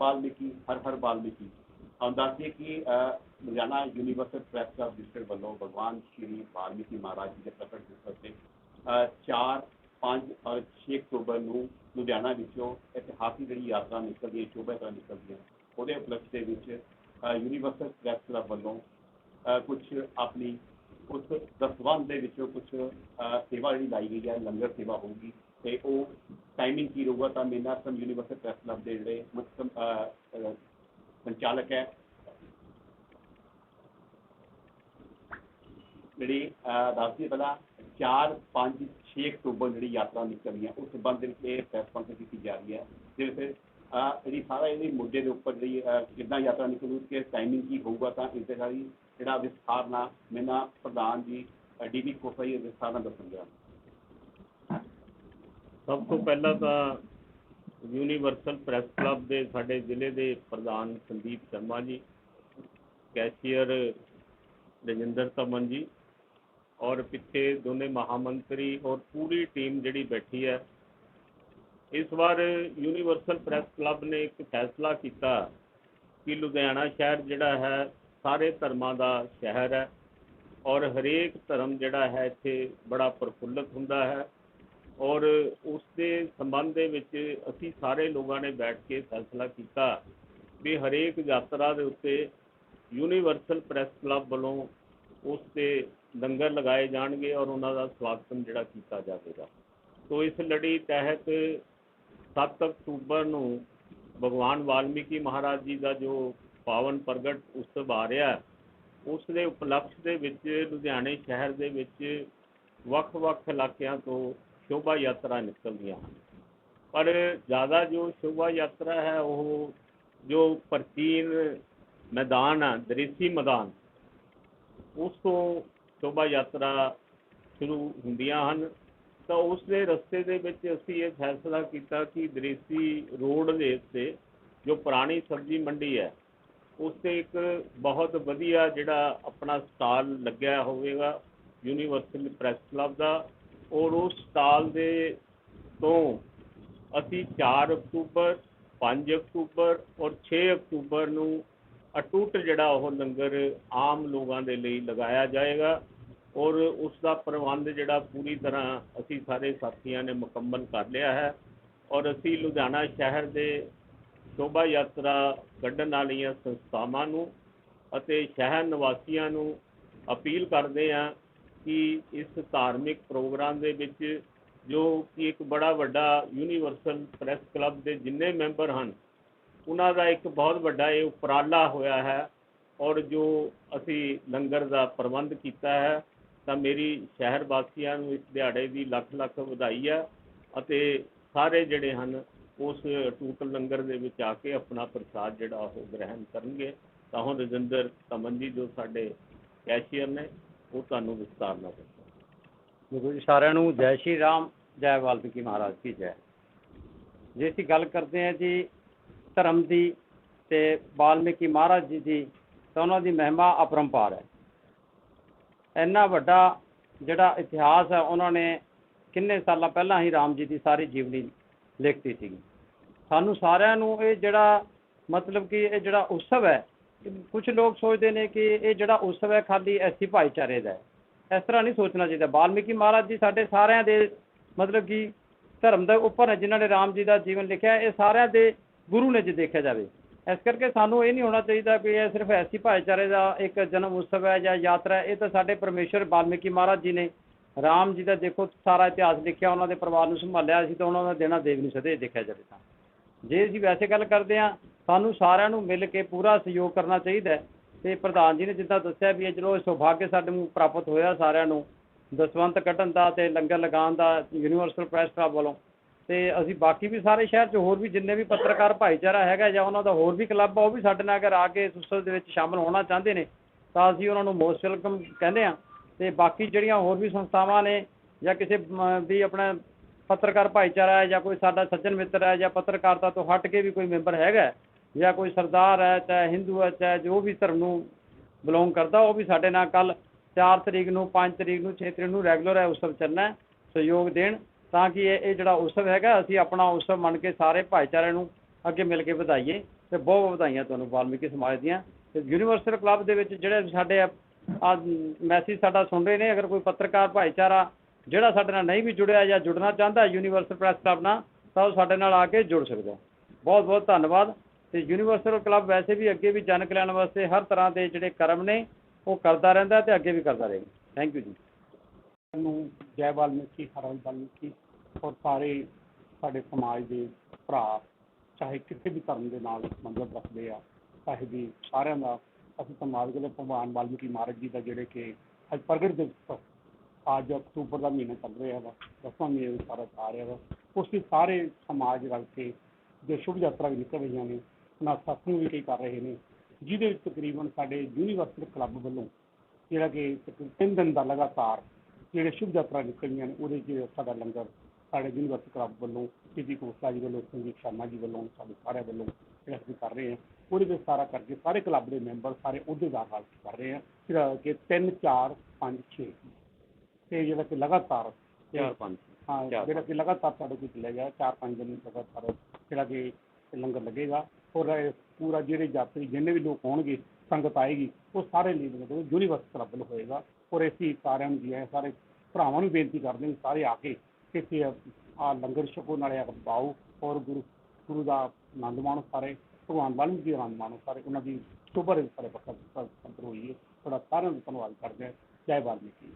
ਵਾਲਮੀਕੀ ਹਰ ਹਰ ਵਾਲਮੀਕੀ ਆਉਂਦਾ ਸੀ ਕਿ Ludhiana universal press club district ਵੱਲੋਂ ਭਗਵਾਨ ਸ਼੍ਰੀ ਵਾਲਮੀਕੀ ਮਹਾਰਾਜ ਜੀ ਦੇ ਪ੍ਰਗਟ ਦਿਵਸ ਤੇ 4 5 ਔਰ 6 ਅਕਤੂਬਰ ਨੂੰ ਲੁਧਿਆਣਾ ਵਿੱਚੋਂ ਇਤਿਹਾਸਿਕ ਜਿਹੜੀ ਯਾਤਰਾ ਨਿਕਲਦੀ ਹੈ ਸ਼ੋਭਾ ਯਾਤਰਾ ਨਿਕਲਦੀ ਹੈ, ਉਹਦੇ ਉਪਲਕਸ਼ ਦੇ ਵਿੱਚ ਯੂਨੀਵਰਸਲ ਪ੍ਰੈਸ ਕਲੱਬ ਵੱਲੋਂ ਕੁਝ ਆਪਣੀ ਉਸ ਦਸਵੰਦ ਦੇ ਵਿੱਚੋਂ ਕੁਝ ਸੇਵਾ ਜਿਹੜੀ ਲਾਈ ਗਈ ਹੈ, ਲੰਗਰ ਸੇਵਾ ਹੋਊਗੀ ਤੇ ਉਹ ਟਾਈਮਿੰਗ ਕੀ ਰਹੂਗਾ, ਤਾਂ ਮੇਨਾ ਸਮ ਯੂਨੀਵਰਸਲ ਪ੍ਰੈਸ ਕਲੱਬ ਦੇ ਜਿਹੜੇ ਮੁੱਖ ਸੰਚਾਲਕ ਹੈ। ਜਿਹੜੀ ਦੱਸਦੀ ਪਹਿਲਾਂ 4 5 6 ਅਕਤੂਬਰ ਜਿਹੜੀ ਯਾਤਰਾ ਨਿਕਲਣੀ ਹੈ, ਉਸ ਸੰਬੰਧ ਵਿੱਚ ਇਹ ਪ੍ਰੈਸ ਕਾਨਫਰੰਸ ਕੀਤੀ ਜਾ ਰਹੀ ਹੈ। ਜਿਹਦੇ ਵਿੱਚ ਜਿਹੜੀ ਸਾਰਾ ਇਹਦੇ ਮੁੱਦੇ ਦੇ ਉੱਪਰ ਜਿਹੜੀ ਕਿੱਦਾਂ ਯਾਤਰਾ ਨਿਕਲੂ ਕਿ ਟਾਈਮਿੰਗ ਕੀ ਹੋਊਗਾ, ਤਾਂ ਇਸ ਦੇ ਸਾਰੀ ਜਿਹੜਾ ਵਿਸਥਾਰ ਨਾਲ ਮੇਨਾ ਪ੍ਰਧਾਨ ਜੀ ਡੀਬੀ ਜੀ ਵਿਸਥਾਰ ਨਾਲ ਦੱਸਣਗੇ। ਸਭ ਤੋਂ ਪਹਿਲਾਂ ਤਾਂ ਯੂਨੀਵਰਸਲ ਪ੍ਰੈਸ ਕਲੱਬ ਦੇ ਸਾਡੇ ਜ਼ਿਲ੍ਹੇ ਦੇ ਪ੍ਰਧਾਨ ਸੰਦੀਪ ਸ਼ਰਮਾ ਜੀ ਕੈਸ਼ੀਅਰ ਰਜਿੰਦਰ ਤਮਨ ਜੀ ਔਰ ਪਿੱਛੇ ਦੋਨੇ ਮਹਾਮੰਤਰੀ ਔਰ ਪੂਰੀ ਟੀਮ ਜਿਹੜੀ ਬੈਠੀ ਹੈ। ਇਸ ਵਾਰ ਯੂਨੀਵਰਸਲ ਪ੍ਰੈਸ ਕਲੱਬ ਨੇ ਇੱਕ ਫੈਸਲਾ ਕੀਤਾ ਕਿ ਲੁਧਿਆਣਾ ਸ਼ਹਿਰ ਜਿਹੜਾ ਹੈ, ਸਾਰੇ ਧਰਮਾਂ ਦਾ ਸ਼ਹਿਰ ਹੈ ਔਰ ਹਰੇਕ ਧਰਮ ਜਿਹੜਾ ਹੈ ਇੱਥੇ ਬੜਾ ਪ੍ਰਫੁੱਲਤ ਹੁੰਦਾ ਹੈ। ਔਰ ਉਸ ਦੇ ਸੰਬੰਧ ਦੇ ਵਿੱਚ ਅਸੀਂ ਸਾਰੇ ਲੋਕਾਂ ਨੇ ਬੈਠ ਕੇ ਫੈਸਲਾ ਕੀਤਾ ਵੀ ਹਰੇਕ ਯਾਤਰਾ ਦੇ ਉੱਤੇ ਯੂਨੀਵਰਸਲ ਪ੍ਰੈਸ ਕਲੱਬ ਵੱਲੋਂ ਉਸ ਤੇ ਲੰਗਰ ਲਗਾਏ ਜਾਣਗੇ ਔਰ ਉਹਨਾਂ ਦਾ ਸਵਾਗਤ ਜਿਹੜਾ ਕੀਤਾ ਜਾਵੇਗਾ। ਸੋ ਇਸ ਲੜੀ ਤਹਿਤ 7 ਅਕਤੂਬਰ ਨੂੰ ਭਗਵਾਨ ਵਾਲਮੀਕੀ ਮਹਾਰਾਜ ਜੀ ਦਾ ਜੋ ਪਾਵਨ ਪ੍ਰਗਟ ਉਤਸਵ ਆ ਰਿਹਾ ਉਸ ਦੇ ਉਪਲਕਸ਼ ਦੇ ਵਿੱਚ ਲੁਧਿਆਣੇ ਸ਼ਹਿਰ ਦੇ ਵਿੱਚ ਵੱਖ-ਵੱਖ ਇਲਾਕਿਆਂ ਤੋਂ ਸ਼ੋਭਾ ਯਾਤਰਾ ਨਿਕਲਦੀਆਂ ਹਨ। ਪਰ ਜ਼ਿਆਦਾ ਜੋ ਸ਼ੋਭਾ ਯਾਤਰਾ ਹੈ, ਉਹ ਜੋ ਪ੍ਰਾਚੀਨ ਮੈਦਾਨ ਆ ਦ੍ਰਿਸ਼ੀ ਮੈਦਾਨ, ਉਸ ਤੋਂ ਸ਼ੋਭਾ ਯਾਤਰਾ ਸ਼ੁਰੂ ਹੁੰਦੀਆਂ ਹਨ। ਤਾਂ ਉਸ ਦੇ ਰਸਤੇ ਦੇ ਵਿੱਚ ਅਸੀਂ ਇਹ ਫੈਸਲਾ ਕੀਤਾ ਕਿ ਦ੍ਰਿਸ਼ੀ ਰੋਡ ਦੇ ਉੱਤੇ ਜੋ ਪੁਰਾਣੀ ਸਬਜ਼ੀ ਮੰਡੀ ਹੈ, ਉਸ ਤੇ ਇੱਕ ਬਹੁਤ ਵਧੀਆ ਜਿਹੜਾ ਆਪਣਾ ਸਟਾਲ ਲੱਗਿਆ ਹੋਵੇਗਾ, ਯੂਨੀਵਰਸਲ ਪ੍ਰੈਸ ਕਲੱਬ ਦਾ। ਔਰ ਉਸ ਸਾਲ ਦੇ ਤੋਂ ਅਸੀਂ ਚਾਰ ਅਕਤੂਬਰ, ਪੰਜ ਅਕਤੂਬਰ ਔਰ ਛੇ ਅਕਤੂਬਰ ਨੂੰ ਅਟੁੱਟ ਜਿਹੜਾ ਉਹ ਲੰਗਰ ਆਮ ਲੋਕਾਂ ਦੇ ਲਈ ਲਗਾਇਆ ਜਾਏਗਾ ਔਰ ਉਸ ਦਾ ਪ੍ਰਬੰਧ ਜਿਹੜਾ ਪੂਰੀ ਤਰ੍ਹਾਂ ਅਸੀਂ ਸਾਰੇ ਸਾਥੀਆਂ ਨੇ ਮੁਕੰਮਲ ਕਰ ਲਿਆ ਹੈ ਔਰ ਅਸੀਂ ਲੁਧਿਆਣਾ ਸ਼ਹਿਰ ਦੇ ਸ਼ੋਭਾ ਯਾਤਰਾ ਕੱਢਣ ਵਾਲੀਆਂ ਸੰਸਥਾਵਾਂ ਨੂੰ ਅਤੇ ਸ਼ਹਿਰ ਨਿਵਾਸੀਆਂ ਨੂੰ ਅਪੀਲ ਕਰਦੇ ਹਾਂ ਕਿ ਇਸ ਧਾਰਮਿਕ ਪ੍ਰੋਗਰਾਮ ਦੇ ਵਿੱਚ ਜੋ ਕਿ ਇੱਕ ਬੜਾ ਵੱਡਾ ਯੂਨੀਵਰਸਲ ਪ੍ਰੈਸ ਕਲੱਬ ਦੇ ਜਿੰਨੇ ਮੈਂਬਰ ਹਨ, ਉਹਨਾਂ ਦਾ ਇੱਕ ਬਹੁਤ ਵੱਡਾ ਇਹ ਉਪਰਾਲਾ ਹੋਇਆ ਹੈ ਔਰ ਜੋ ਅਸੀਂ ਲੰਗਰ ਦਾ ਪ੍ਰਬੰਧ ਕੀਤਾ ਹੈ, ਤਾਂ ਮੇਰੀ ਸ਼ਹਿਰ ਵਾਸੀਆਂ ਨੂੰ ਇਸ ਦਿਹਾੜੇ ਦੀ ਲੱਖ ਲੱਖ ਵਧਾਈ ਹੈ ਅਤੇ ਸਾਰੇ ਜਿਹੜੇ ਹਨ, ਉਸ ਟੂਟ ਲੰਗਰ ਦੇ ਵਿੱਚ ਆ ਕੇ ਆਪਣਾ ਪ੍ਰਸਾਦ ਜਿਹੜਾ ਉਹ ਗ੍ਰਹਿਣ ਕਰਨਗੇ। ਤਾਂ ਹੁਣ ਰਜਿੰਦਰ ਤਮਨ ਜੀ ਜੋ ਸਾਡੇ ਕੈਸ਼ੀਅਰ ਨੇ ਉਹ ਤੁਹਾਨੂੰ ਵਿਸਤਾਰ ਨਾਲ ਦੱਸਣਗੇ ਗੁਰੂ ਜੀ, ਸਾਰਿਆਂ ਨੂੰ ਜੈ ਸ਼੍ਰੀ ਰਾਮ, ਜੈ ਵਾਲਮੀਕੀ ਮਹਾਰਾਜ ਕੀ ਜੈ। ਜੇ ਅਸੀਂ ਗੱਲ ਕਰਦੇ ਹਾਂ ਜੀ ਧਰਮ ਦੀ ਤੇ ਵਾਲਮੀਕੀ ਮਹਾਰਾਜ ਜੀ ਦੀ, ਤਾਂ ਉਹਨਾਂ ਦੀ ਮਹਿਮਾ ਅਪਰੰਪਾਰ ਹੈ। ਇੰਨਾ ਵੱਡਾ ਜਿਹੜਾ ਇਤਿਹਾਸ ਹੈ, ਉਹਨਾਂ ਨੇ ਕਿੰਨੇ ਸਾਲਾਂ ਪਹਿਲਾਂ ਹੀ ਰਾਮ ਜੀ ਦੀ ਸਾਰੀ ਜੀਵਨੀ ਲਿਖਤੀ ਸੀਗੀ। ਸਾਨੂੰ ਸਾਰਿਆਂ ਨੂੰ ਇਹ ਜਿਹੜਾ ਮਤਲਬ ਕਿ ਇਹ ਜਿਹੜਾ ਉਤਸਵ ਹੈ ਕੁਝ ਲੋਕ ਸੋਚਦੇ ਨੇ ਕਿ ਇਹ ਜਿਹੜਾ ਉਤਸਵ ਹੈ ਖਾਲੀ ਐਸੀ ਭਾਈਚਾਰੇ ਦਾ ਹੈ। ਇਸ ਤਰ੍ਹਾਂ ਨਹੀਂ ਸੋਚਣਾ ਚਾਹੀਦਾ। ਵਾਲਮੀਕੀ ਮਹਾਰਾਜ ਜੀ ਸਾਡੇ ਸਾਰਿਆਂ ਦੇ ਮਤਲਬ ਕਿ ਧਰਮ ਦੇ ਉੱਪਰ ਹੈ ਜਿਨ੍ਹਾਂ ਨੇ ਰਾਮ ਜੀ ਦਾ ਜੀਵਨ ਲਿਖਿਆ ਇਹ ਸਾਰਿਆਂ ਦੇ ਗੁਰੂ ਨੇ ਜੇ ਦੇਖਿਆ ਜਾਵੇ। ਇਸ ਕਰਕੇ ਸਾਨੂੰ ਇਹ ਨਹੀਂ ਹੋਣਾ ਚਾਹੀਦਾ ਕਿ ਇਹ ਸਿਰਫ ਐਸੀ ਭਾਈਚਾਰੇ ਦਾ ਇੱਕ ਜਨਮ ਉਤਸਵ ਹੈ ਜਾਂ ਯਾਤਰਾ ਇਹ ਤਾਂ ਸਾਡੇ ਪਰਮੇਸ਼ਰ ਵਾਲਮੀਕੀ ਮਹਾਰਾਜ ਜੀ ਨੇ ਰਾਮ ਜੀ ਦਾ ਦੇਖੋ ਸਾਰਾ ਇਤਿਹਾਸ ਲਿਖਿਆ, ਉਹਨਾਂ ਦੇ ਪਰਿਵਾਰ ਨੂੰ ਸੰਭਾਲਿਆ ਸੀ ਤਾਂ ਉਹਨਾਂ ਦਾ ਦੇਣਾ ਦੇਵ ਨਹੀਂ ਸਦੇ ਦੇਖਿਆ ਜਾਵੇ ਤਾਂ। ਜੇ ਅਸੀਂ ਵੈਸੇ ਗੱਲ ਕਰਦੇ ਹਾਂ ਸਾਨੂੰ ਸਾਰਿਆਂ ਨੂੰ ਮਿਲ ਕੇ ਪੂਰਾ ਸਹਿਯੋਗ ਕਰਨਾ ਚਾਹੀਦਾ ਹੈ। ਤੇ ਪ੍ਰਧਾਨ ਜੀ ਨੇ ਜਿੱਦਾਂ ਦੱਸਿਆ ਵੀ ਇਹ ਚਲੋ ਇਹ ਸੁਭਾਗਯ ਸਾਡੇ ਨੂੰ ਪ੍ਰਾਪਤ ਹੋਇਆ ਸਾਰਿਆਂ ਨੂੰ ਦਸਵੰਤ ਕੱਢਣ ਦਾ ਤੇ ਲੰਗਰ ਲਗਾਉਣ ਦਾ ਯੂਨੀਵਰਸਲ ਪ੍ਰੈਸ ਕਲੱਬ ਵੱਲੋਂ। ਤੇ ਅਸੀਂ ਬਾਕੀ ਵੀ ਸਾਰੇ ਸ਼ਹਿਰ 'ਚ ਹੋਰ ਵੀ ਜਿੰਨੇ ਵੀ ਪੱਤਰਕਾਰ ਭਾਈਚਾਰਾ ਹੈਗਾ ਜਾਂ ਉਹਨਾਂ ਦਾ ਹੋਰ ਵੀ ਕਲੱਬ ਆ ਉਹ ਵੀ ਸਾਡੇ ਨਾਲ ਅਗਰ ਆ ਕੇ ਇਸ ਦੇ ਵਿੱਚ ਸ਼ਾਮਲ ਹੋਣਾ ਚਾਹੁੰਦੇ ਨੇ ਤਾਂ ਅਸੀਂ ਉਹਨਾਂ ਨੂੰ ਮੋਸਟ ਵੈਲਕਮ ਕਹਿੰਦੇ ਆ ਤੇ ਬਾਕੀ ਜਿਹੜੀਆਂ ਹੋਰ ਵੀ ਸੰਸਥਾਵਾਂ ਨੇ ਜਾਂ ਕਿਸੇ ਮ, ਵੀ ਆਪਣਾ ਪੱਤਰਕਾਰ ਭਾਈਚਾਰਾ ਹੈ ਜਾਂ ਕੋਈ ਸਾਡਾ ਸੱਜਣ ਮਿੱਤਰ ਹੈ ਜਾਂ ਪੱਤਰਕਾਰਤਾ ਤੋਂ ਹਟ ਕੇ ਵੀ ਕੋਈ ਮੈਂਬਰ ਹੈਗਾ ਜਾਂ ਕੋਈ ਸਰਦਾਰ ਹੈ, ਚਾਹੇ ਹਿੰਦੂ ਹੈ, ਚਾਹੇ ਜੋ ਵੀ ਧਰਮ ਨੂੰ ਬਿਲੋਂਗ ਕਰਦਾ, ਉਹ ਵੀ ਸਾਡੇ ਨਾਲ ਕੱਲ 4 ਤਰੀਕ ਨੂੰ 5 ਤਰੀਕ ਨੂੰ 6 ਤਰੀਕ ਨੂੰ ਰੈਗੂਲਰ ਹੈ ਉਤਸਵ ਚੱਲਣਾ ਸਹਿਯੋਗ ਦੇਣ, ਤਾਂ ਕਿ ਇਹ ਇਹ ਜਿਹੜਾ ਉਤਸਵ ਹੈਗਾ, ਅਸੀਂ ਆਪਣਾ ਉਤਸਵ ਮੰਨ ਕੇ ਸਾਰੇ ਭਾਈਚਾਰੇ ਨੂੰ ਅੱਗੇ ਮਿਲ ਕੇ ਵਧਾਈਏ ਤੇ ਬਹੁਤ ਬਹੁਤ ਵਧਾਈਆਂ ਤੁਹਾਨੂੰ ਵਾਲਮੀਕੀ ਸਮਾਜ ਦੀਆਂ। ਤੇ ਯੂਨੀਵਰਸਲ ਕਲੱਬ ਦੇ ਵਿੱਚ ਜਿਹੜੇ ਸਾਡੇ ਆ ਮੈਸੇਜ ਸਾਡਾ ਸੁਣ ਰਹੇ ਨੇ, ਅਗਰ ਕੋਈ ਪੱਤਰਕਾਰ ਭਾਈਚਾਰਾ ਜਿਹੜਾ ਸਾਡੇ ਨਾਲ ਨਹੀਂ ਵੀ ਜੁੜਿਆ ਜਾਂ ਜੁੜਨਾ ਚਾਹੁੰਦਾ ਯੂਨੀਵਰਸਲ ਪ੍ਰੈਸ ਕਲੱਬ ਨਾਲ, ਤਾਂ ਉਹ ਸਾਡੇ ਨਾਲ ਆ ਕੇ ਜੁੜ ਸਕਦਾ। ਬਹੁਤ ਬਹੁਤ ਧੰਨਵਾਦ। ਤੇ ਯੂਨੀਵਰਸਲ ਕਲੱਬ ਵੈਸੇ ਵੀ ਅੱਗੇ ਵੀ ਜਨ ਕਲਿਆਣ ਵਾਸਤੇ ਹਰ ਤਰ੍ਹਾਂ ਦੇ ਜਿਹੜੇ ਕਰਮ ਨੇ, ਉਹ ਕਰਦਾ ਰਹਿੰਦਾ ਤੇ ਅੱਗੇ ਵੀ ਕਰਦਾ ਰਹੇਗਾ ਥੈਂਕ ਯੂ ਜੀ। ਨੂੰ ਜੈ ਵਾਲਮੀਕੀ ਹਰ ਵਾਲਮੀਕੀ, ਔਰ ਸਾਰੇ ਸਾਡੇ ਸਮਾਜ ਦੇ ਭਰਾ, ਚਾਹੇ ਕਿਸੇ ਵੀ ਧਰਮ ਦੇ ਨਾਲ ਸੰਬੰਧ ਰੱਖਦੇ ਆ, ਚਾਹੇ ਵੀ ਸਾਰਿਆਂ ਦਾ, ਅਸੀਂ ਸਮਾਜ ਕਰਦੇ ਭਗਵਾਨ ਵਾਲਮੀਕੀ ਮਹਾਰਾਜ ਜੀ ਦਾ ਜਿਹੜੇ ਕਿ ਅੱਜ ਪ੍ਰਗਟ ਦਿਵਸ ਅੱਜ ਅਕਤੂਬਰ ਦਾ ਮਹੀਨਾ ਚੱਲ ਰਿਹਾ ਵਾ ਦਸਵਾਂ ਮਹੀਨਾ ਵੀ ਸਾਰਾ ਆ ਰਿਹਾ ਵਾ ਉਸ ਵਿੱਚ ਸਾਰੇ ਸਮਾਜ ਰਲ ਕੇ ਜੋ ਸ਼ੁਭ ਯਾਤਰਾ ਵੀ ਨਿਕਲ ਰਹੀਆਂ ਨੇ ਉਹਨਾਂ ਸਤਸੰਗ ਵੀ ਕਈ ਕਰ ਰਹੇ ਨੇ, ਜਿਹਦੇ ਵਿੱਚ ਤਕਰੀਬਨ ਸਾਡੇ ਯੂਨੀਵਰਸਲ ਕਲੱਬ ਵੱਲੋਂ ਜਿਹੜਾ ਕਿ ਤਕਰੀਬਨ ਤਿੰਨ ਦਿਨ ਦਾ ਲਗਾਤਾਰ ਜਿਹੜੇ ਸ਼ੁਭ ਯਾਤਰਾ ਨਿਕਲੀਆਂ ਨੇ, ਉਹਦੇ 'ਚ ਸਾਡਾ ਲੰਗਰ ਸਾਡੇ ਯੂਨੀਵਰਸਿਟੀ ਕਲੱਬ ਵੱਲੋਂ ਸਿੱਧੀ ਕੋਸਲਾ ਜੀ ਵੱਲੋਂ, ਸੰਜੀਤ ਸ਼ਰਮਾ ਜੀ ਵੱਲੋਂ, ਸਾਡੇ ਸਾਰਿਆਂ ਵੱਲੋਂ ਜਿਹੜਾ ਅਸੀਂ ਕਰ ਰਹੇ ਹਾਂ, ਉਹਦੇ ਵਿੱਚ ਸਾਰਾ ਕਰਕੇ ਸਾਰੇ ਕਲੱਬ ਦੇ ਮੈਂਬਰ ਸਾਰੇ ਅਹੁਦੇਦਾਰ ਹਾਲ ਕਰ ਰਹੇ ਹਾਂ, ਜਿਹੜਾ ਕਿ 3 4 5 6 ਤੇ ਜਿਹੜਾ ਕਿ ਲਗਾਤਾਰ ਚਾਰ ਪੰਜ ਹਾਂ ਚਾਰ ਜਿਹੜਾ ਕਿ ਲਗਾਤਾਰ ਸਾਡੇ ਕੋਲ ਚੱਲਿਆ ਗਿਆ ਚਾਰ ਪੰਜ ਦਿਨ ਲਗਾਤਾਰ ਜਿਹੜਾ ਕਿ ਲੰਗਰ ਲੱਗੇਗਾ। ਔਰ ਇਹ ਪੂਰਾ ਜਿਹੜੇ ਯਾਤਰੀ ਜਿੰਨੇ ਵੀ ਲੋਕ ਹੋਣਗੇ ਸੰਗਤ ਆਏਗੀ ਉਹ ਸਾਰੇ ਲਈ ਮਤਲਬ ਯੂਨੀਵਰਸਿਟੀ ਕਲੱਬ ਹੋਏਗਾ। ਔਰ ਅਸੀਂ ਸਾਰਿਆਂ ਨੂੰ ਜੀ ਆਇਆਂ ਸਾਰੇ ਭਰਾਵਾਂ ਨੂੰ ਬੇਨਤੀ ਕਰਦੇ ਹਾਂ ਸਾਰੇ ਆ ਕੇ ਇੱਥੇ ਆ ਲੰਗਰ ਛਕੋ ਨਾਲੇ ਕੇ ਪਾਓ ਔਰ ਗੁਰੂ ਗੁਰੂ ਦਾ ਆਨੰਦ ਮਾਣੋ ਸਾਰੇ ਭਗਵਾਨ ਵਾਲਮੀਕੀ ਦਾ ਆਨੰਦ ਮਾਣੋ ਸਾਰੇ ਉਹਨਾਂ ਦੀ ਸ਼ੋਭਾ ਦੇ ਸਾਰੇ ਪੱਕਾ ਸੰਤਰ ਹੋਈਏ। ਤੁਹਾਡਾ ਸਾਰਿਆਂ ਦਾ ਧੰਨਵਾਦ ਕਰਦੇ ਹਾਂ। ਜੈ ਵਾਲਮੀਕੀ